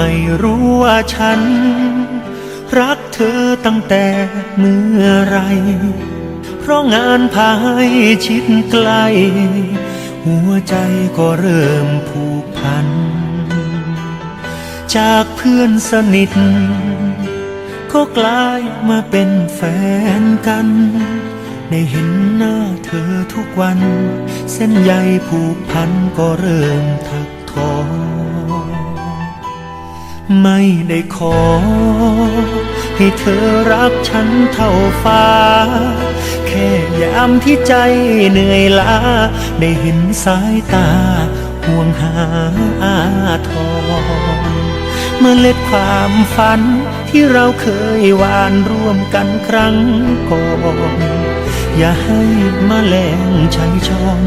ไม่รู้ว่าฉัน รักเธอตั้งแต่เมื่อไร เพราะงานพาให้ชิดไกล หัวใจก็เริ่มผูกพัน จากเพื่อนสนิท ก็กลายมาเป็นแฟนกัน ได้เห็นหน้าเธอทุกวัน เส้นใยผูกพันก็เริ่มถักทอ ไม่ได้ขอ ให้เธอรักฉันเท่าฟ้า แค่ยามที่ใจเหนื่อยล้า ได้เห็นสายตา ห่วงหาอาทรเมล็ดความฝันที่เราเคยหวานร่วมกันครั้งก่อนอย่าให้มาแมลงชัยชอน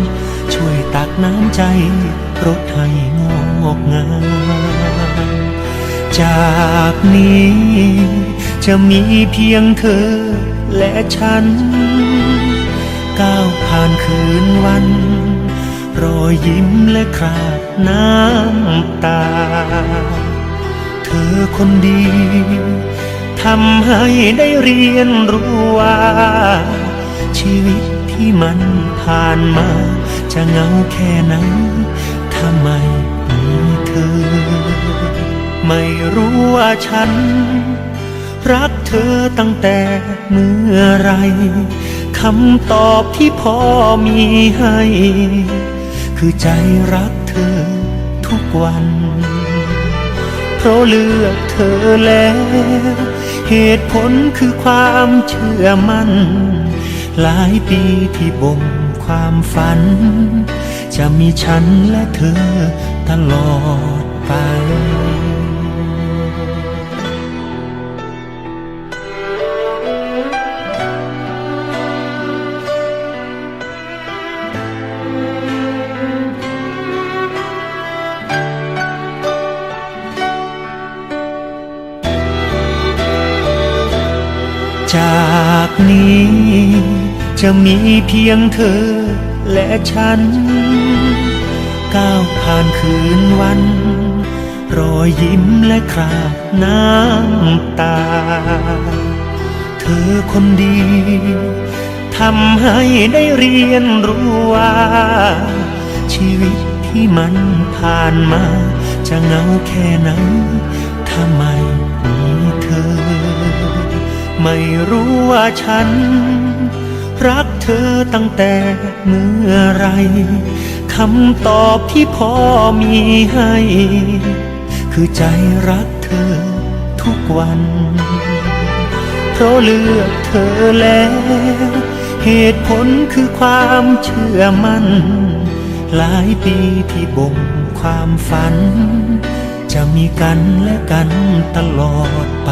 ช่วยตักน้ำใจรดให้งอกงาม จากนี้ จะมีเพียงเธอและฉัน ก้าวผ่านคืนวัน รอยยิ้มและคราบน้ำตา เธอคนดีทำให้ได้เรียนรู้ว่า ชีวิตที่มันผ่านมา จะเงาแค่ไหนถ้าไม่มีเธอ ไม่รู้ว่าฉัน รักเธอตั้งแต่เมื่อไรคำตอบที่พ่อมีให้ คือใจรักเธอทุกวัน เพราะเลือกเธอแล้ว เหตุผลคือความเชื่อมัน่น หลายปีที่บ่มความฝัน จะมีฉันและเธอตลอด นี้ จะมีเพียงเธอและฉัน ก้าวผ่านคืนวัน รอยยิ้มและคราบน้ำตา เธอคนดีทำให้ได้เรียนรู้ว่า ชีวิตที่มันผ่านมา จะเหงาแค่ไหนถ้าไม่มีเธอ ไม่รู้ว่าฉัน รักเธอตั้งแต่เมื่อไรคำตอบที่พ่อมีให้ คือใจรักเธอทุกวัน เพราะเลือกเธอแล้ว เหตุผลคือความเชื่อมัน่น หลายปีที่บ่มความฝัน จะมีกันและกันตลอดไป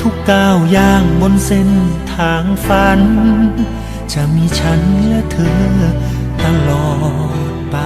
ทุกก้าวย่างบนเส้นทางฝัน จะมีฉันและเธอตลอดไป